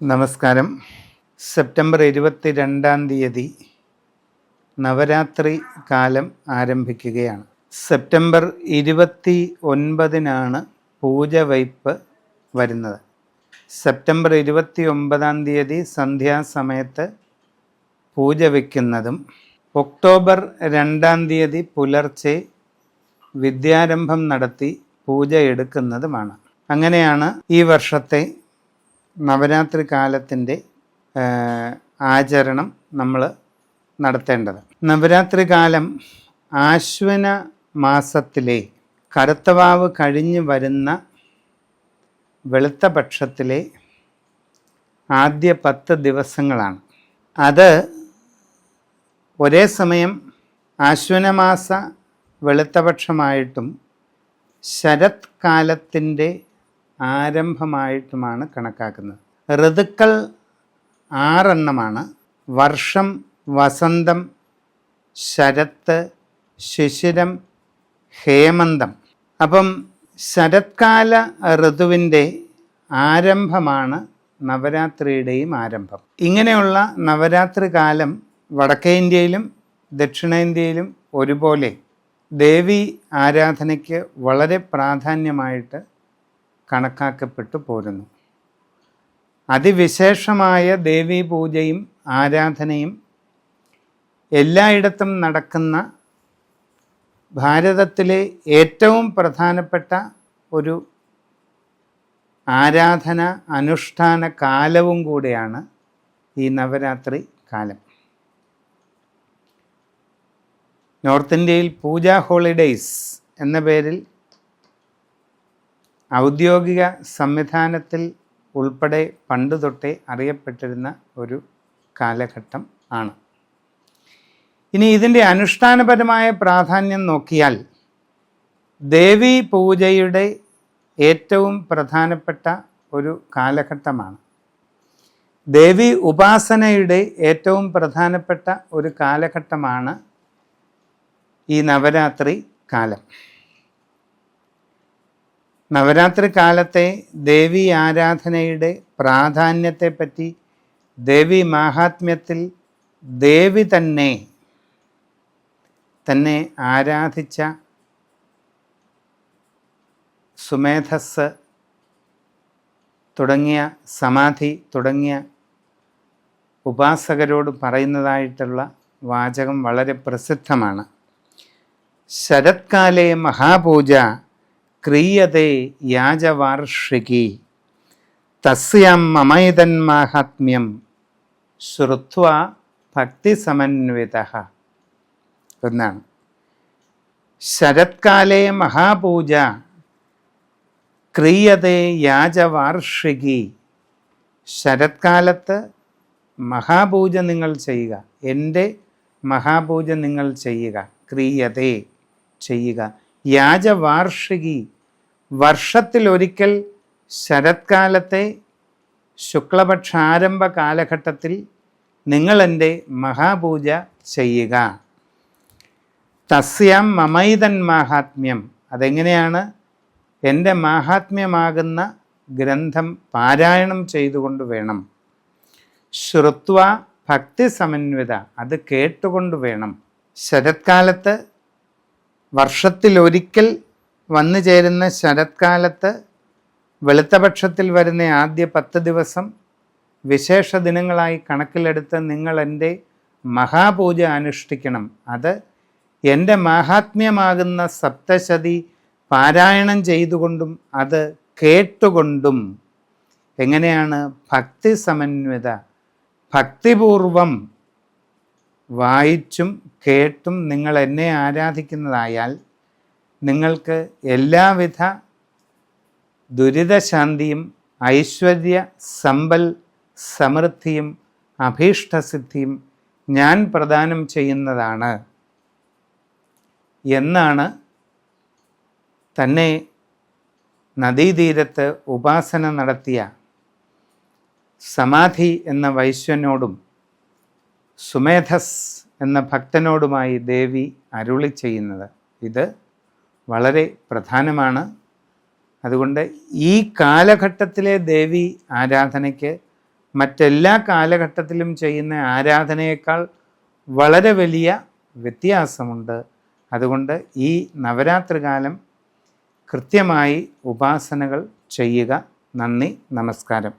നമസ്കാരം. സെപ്റ്റംബർ ഇരുപത്തി രണ്ടാം തീയതി നവരാത്രി കാലം ആരംഭിക്കുകയാണ്. സെപ്റ്റംബർ ഇരുപത്തി ഒൻപതിനാണ് പൂജ വയ്പ് വരുന്നത്. സെപ്റ്റംബർ ഇരുപത്തി ഒമ്പതാം തീയതി സന്ധ്യാസമയത്ത് പൂജ വയ്ക്കുന്നതും ഒക്ടോബർ രണ്ടാം തീയതി പുലർച്ചെ വിദ്യാരംഭം നടത്തി പൂജ എടുക്കുന്നതുമാണ് അങ്ങനെയാണ് ഈ വർഷത്തെ നവരാത്രി കാലത്തിന്റെ ആചരണം നമ്മൾ നടത്തേണ്ടത്. നവരാത്രി കാലം ആശ്വന മാസത്തിലെ കറുത്തവാവ് കഴിഞ്ഞ് വരുന്ന വെളുത്ത പക്ഷത്തിലെ ആദ്യ പത്ത് ദിവസങ്ങളാണ്. അത് ഒരേ സമയം ആശ്വനമാസ വെളുത്തപക്ഷമായിട്ടും ശരത് കാലത്തിന്റെ ആരംഭമായിട്ടുമാണ് കണക്കാക്കുന്നത്. ഋതുക്കൾ ആറെണ്ണമാണ്. വർഷം വസന്തം ശരത്ത് ശിശിരം ഹേമന്തം. അപ്പം ശരത്കാല ഋതുവിന്റെ ആരംഭമാണ് നവരാത്രിയുടെയും ആരംഭം. ഇങ്ങനെയുള്ള നവരാത്രി കാലം വടക്കേ ഇന്ത്യയിലും ദക്ഷിണേന്ത്യയിലും ഒരുപോലെ ദേവി ആരാധനയ്ക്ക് വളരെ പ്രാധാന്യമായിട്ട് കണക്കാക്കപ്പെട്ടു പോരുന്നു. അതിവിശേഷമായ ദേവീ പൂജയും ആരാധനയും എല്ലായിടത്തും നടക്കുന്ന ഭാരതത്തിലെ ഏറ്റവും പ്രധാനപ്പെട്ട ഒരു ആരാധന അനുഷ്ഠാന കാലവും കൂടെയാണ് ഈ നവരാത്രി കാലം. നോർത്ത് ഇന്ത്യയിൽ പൂജ ഹോളിഡേയ്സ് എന്ന പേരിൽ ഔദ്യോഗിക സംവിധാനത്തിൽ ഉൾപ്പെടെ പണ്ട് തൊട്ടേ അറിയപ്പെട്ടിരുന്ന ഒരു കാലഘട്ടം ആണ്. ഇനി ഇതിന്റെ അനുഷ്ഠാനപരമായ പ്രാധാന്യം നോക്കിയാൽ ദേവി പൂജയുടെ ഏറ്റവും പ്രധാനപ്പെട്ട ഒരു കാലഘട്ടമാണ്. ദേവി ഉപാസനയുടെ ഏറ്റവും പ്രധാനപ്പെട്ട ഒരു കാലഘട്ടമാണ് ഈ നവരാത്രി കാലം. നവരാത്രി കാലത്തെ ദേവി ആരാധനയുടെ പ്രാധാന്യത്തെപ്പറ്റി ദേവി മാഹാത്മ്യത്തിൽ ദേവി തന്നെ തന്നെ ആരാധിച്ച സുമേധസ് തുടങ്ങിയ സമാധി തുടങ്ങിയ ഉപാസകരോട് പറയുന്നതായിട്ടുള്ള വാചകം വളരെ പ്രസിദ്ധമാണ്. ശരത്കാലേ മഹാപൂജ ക്രിയത്തെ യാജവാർഷികി. തസ്യാം മമൈതന്മാഹാത്മ്യം ശ്രുത്വ ഭക്തിസമന്വിത. എന്നാണ്. ശരത്കാലേ മഹാപൂജ ക്രിയത്തെ യാജവാർഷികി. ശരത്കാലത്ത് മഹാപൂജ നിങ്ങൾ ചെയ്യുക. എന്റെ മഹാപൂജ നിങ്ങൾ ചെയ്യുക. ക്രിയതേ ചെയ്യുക. യാജവാർഷികി വർഷത്തിലൊരിക്കൽ ശരത്കാലത്തെ ശുക്ലപക്ഷാരംഭ കാലഘട്ടത്തിൽ നിങ്ങളെന്റെ മഹാപൂജ ചെയ്യുക. തസ്യാം മമൈതൻ മാഹാത്മ്യം. അതെങ്ങനെയാണ്? എന്റെ മാഹാത്മ്യമാകുന്ന ഗ്രന്ഥം പാരായണം ചെയ്തുകൊണ്ട് വേണം. ശ്രുത്വ ഭക്തി സമന്വിത അത് കേട്ടുകൊണ്ട് വേണം. ശരത്കാലത്ത് വർഷത്തിലൊരിക്കൽ വന്നു ചേരുന്ന ശരത്കാലത്ത് വെളുത്തപക്ഷത്തിൽ വരുന്ന ആദ്യ പത്ത് ദിവസം വിശേഷ ദിനങ്ങളായി കണക്കിലെടുത്ത് നിങ്ങൾ എന്റെ മഹാപൂജ അനുഷ്ഠിക്കണം. അത് എന്റെ മാഹാത്മ്യമാകുന്ന സപ്തശതി പാരായണം ചെയ്തുകൊണ്ടും അത് കേട്ടുകൊണ്ടും. എങ്ങനെയാണ് ഭക്തി സമന്വിത? ഭക്തിപൂർവം വായിച്ചും കേട്ടും നിങ്ങൾ എന്നെ ആരാധിക്കുന്നതായാൽ നിങ്ങൾക്ക് എല്ലാവിധ ദുരിതശാന്തിയും ഐശ്വര്യ സമ്പൽ സമൃദ്ധിയും അഭീഷ്ടസിദ്ധിയും ഞാൻ പ്രദാനം ചെയ്യുന്നതാണ്. എന്നാണ് തന്നെ നദീതീരത്ത് ഉപാസന നടത്തിയ സമാധി എന്ന വൈശ്വനോടും സുമേധസ് എന്ന ഭക്തനോടുമായി ദേവി അരുളി ചെയ്യുന്നത് ഇത് വളരെ പ്രധാനമാണ്. അതുകൊണ്ട് ഈ കാലഘട്ടത്തിലെ ദേവി ആരാധനയ്ക്ക് മറ്റെല്ലാ കാലഘട്ടത്തിലും ചെയ്യുന്ന ആരാധനയേക്കാൾ വളരെ വലിയ വ്യത്യാസമുണ്ട്. അതുകൊണ്ട് ഈ നവരാത്രി കാലം കൃത്യമായി ഉപാസനകൾ ചെയ്യുക. നന്ദി നമസ്കാരം.